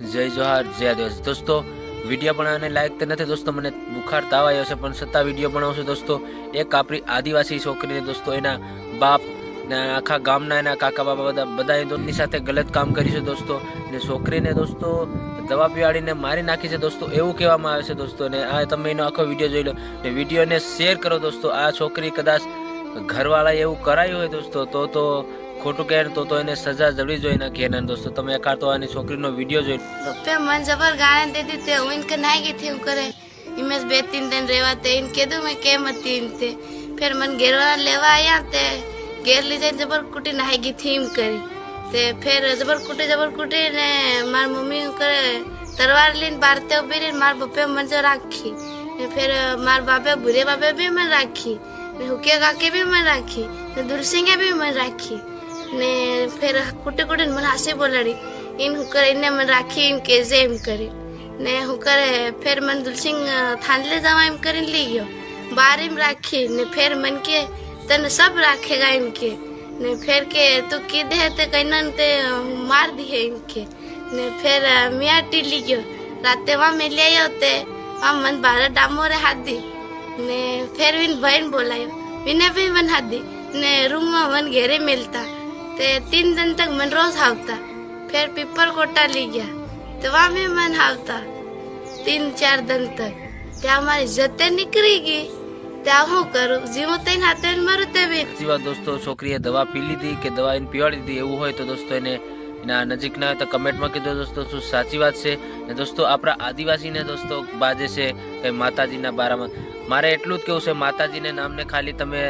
જય જોહાર, જય દિવસ દોસ્તો, વીડિયો બનાવવાને લાયક તો નથી દોસ્તો, મને બુખાર તાવ આવ્યો છે, પણ છતાં વીડિયો બનાવું છું દોસ્તો. એક આપણી આદિવાસી છોકરીને દોસ્તો, એના બાપ ને આખા ગામના એના કાકા બાબા બધા બધા એની સાથે ગલત કામ કરી છે દોસ્તો. ને છોકરીને દોસ્તો દવા પીવાડીને મારી નાખી છે દોસ્તો, એવું કહેવામાં આવે છે દોસ્તો. ને આ તમે એનો આખો વીડિયો જોઈ લો. ને વિડીયોને શેર કરો દોસ્તો. આ છોકરી કદાચ ઘરવાળાએ એવું કરાયું હોય દોસ્તો, તો તો ખોટું કહે તો તો એને સજા જરૂરી જોઈ નાખી એને. દોસ્તો, તમે એકાર તો આની છોકરીનો વીડિયો જોઈ પપ્પે મન જબર ગાળે દેતી તે હું ઇનકે નાઈ ગઈ થી હું કરે. ઇમેજ બે તીન દિન રહેવા તે ઇન કીધું મેં કેમ હતી ઇન તે. ફેર મન ઘેરવાળા લેવા આયા તે ઘેર લઈ જઈને જબર કુટી નાઈ ગઈ થી એમ કરી. તે ફેર જબર કુટી જબર કુટી ને માર મમ્મી કરે તરવાર લઈને બારતે ઊભી રહીને માર પપ્પે મન જો રાખી. ને ફેર માર બાપે, ભૂરે બાપે બી મને રાખી. ને હુકે કાકે બી મને રાખી. ને દુરસિંગે બી મને રાખી. ને ફેર કુટે કુટે મને હાસે બોલાડી. ઇન હું કરે, એને મને રાખી એમ કે જે એમ કરી. ને હું કરે, ફેર મને દુલસિંગ થાંડલે જવા એમ કરીને લઈ ગયો. બાર એમ રાખી, ને ફેર મને કે, તને સબ રાખેગા? એમ કે. ને ફેર કે, તું કીધે તે કહીને તે માર દીએ એમ કે. ને ફેર મિયાટી લઈ ગયો. રાતે વहाँ મેં લઈ આવ્યો તે વहाँ મને બાર ડામોરે હાથ દી. ને ફેર વિન ભાઈને બોલાયો. વિને ભાઈ મને હાથ દી. ને રૂમમાં મને ઘેરે મિલતા. તે तीन दिन तक मन रोज हावता फिर पीपल कोटा ली गया तो वहाँ भी मन हावता तीन चार दिन तक ત્યાં અમારી ઇજ્જતે નીકળી ગઈ ત્યાં હું કરું જીવું તઈને હાથે મરું તે બી સાચી વાત દોસ્તો છોકરીએ દવા પી લીધી કે દવા એને પીવાડી દીધી એવું હોય તો દોસ્તો એને એના નજીક ના હોય તો કમેન્ટમાં કીધો દોસ્તો શું સાચી વાત છે ને દોસ્તો આપણા આદિવાસીને દોસ્તો બાજે છે કે માતાજીના બારામાં મારે એટલું જ કેવું છે માતાજીને નામને ખાલી તમે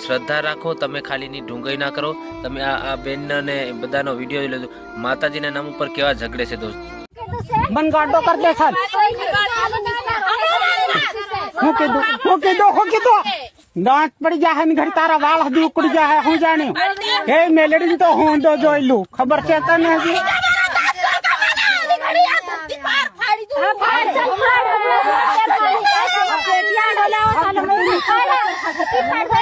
શ્રદ્ધા રાખો તમે ખાલીની ડુંગળી ના કરો. તમે આ આ બેન ને બધાનો વીડિયો લીધો માતાજીના નામ ઉપર કેવા ઝઘડે છે દોસ્ત? મનગાડો કર દે સર હું કીધું હું કીધું હું કીધું. દાંત પડી જાય ને ઘર તારા વાળ હજી ઉકડી જાય હું જાણ્યું. હે મેલેડી તો હું તો જોઈ લઉં. ખબર છે તને હજી? ફાડ.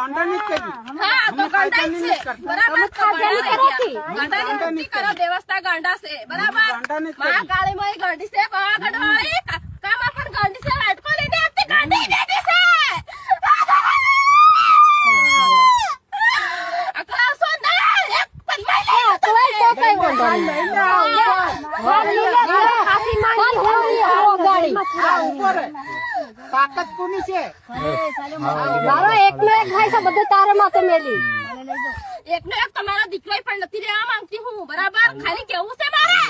છો અમે ગાંડા નહીં કરી હા તો ગાંડા જ છે બરાબર ગાંડા કરાતી. ગાંડાની કરો દેવસ્તા ગાંડા છે બરાબર ગાંડા નહીં માં કાળી માં ગાંડી છે પાવાગઢ વાળી કા- કામાં પણ ગાંડી છે વાટકો લઈને આપતી ગાંડી દેતી છે અકળા સો ના એક લઈ લો તમે. તો કઈ વાંધો ખાસી માની હોવી આવો ગાડી આ ઉપર તાકાત કોની છે? મારો એકનો એક ભાઈ છે બધું તારે માથે મેલી. એકનો એક તમારો દીકરો પણ નથી રહેવા માંગતી હું બરાબર? ખાલી કેવું છે મારે?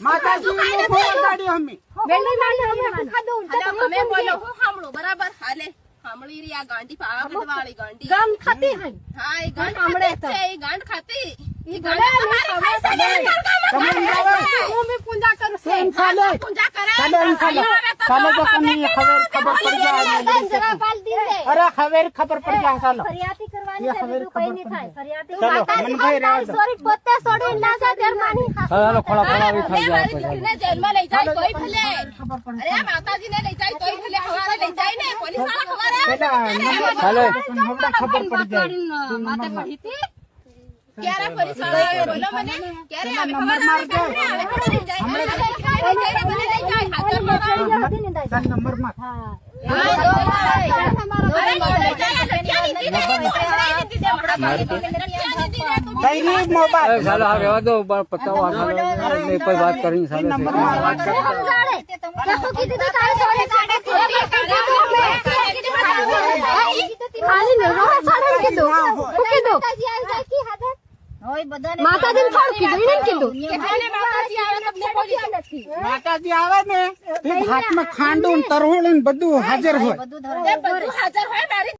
માતાજી ગાડી અમે. તમે બોલો હું સાંભળું બરાબર? હાલે સાંભળી રહી ગાંડી પાવાગઢ વાળી ગાંડી ગાંડ ખાતી હા? એ ગાંઠ ખાતી ખબર ખબર પડી જાય અરે ખબર ખબર પડી જાય ચાલો. ફરિયાદી કરવાની છે બીજું કઈ નહીં ફરિયાદી મનભાઈ રહેવા સોરી પોતે છોડીને ના જાય ઘરમાંની ચાલો ખોળા હા, ભલે મારી દીકરીને જેલમાં લઈ જાય તોય ભલે. અરે માતાજીને લઈ જાય તોય ભલે હવારે લઈ જાય ને પોલીસવાળા ખબર આવે હમણાં ખબર પડી જાય. માથે પડી હતી ક્યારે વાળા આવે? બોલો મને. ક્યારે આવે? ખબર આવે ક્યારે આવે? ખબર લઈ જાય. લઈ જાય. ભલે લઈ જાય. હાથર મારો. નંબરમાં હા વાત કરી એ નંબરમાં વાત કરતા માતાજી થોડું કીધું એને કીધું માતાજી આવે ને? હાથમાં ખાંડું તરહોળ બધું હાજર હોય. બધું હાજર હોય મારી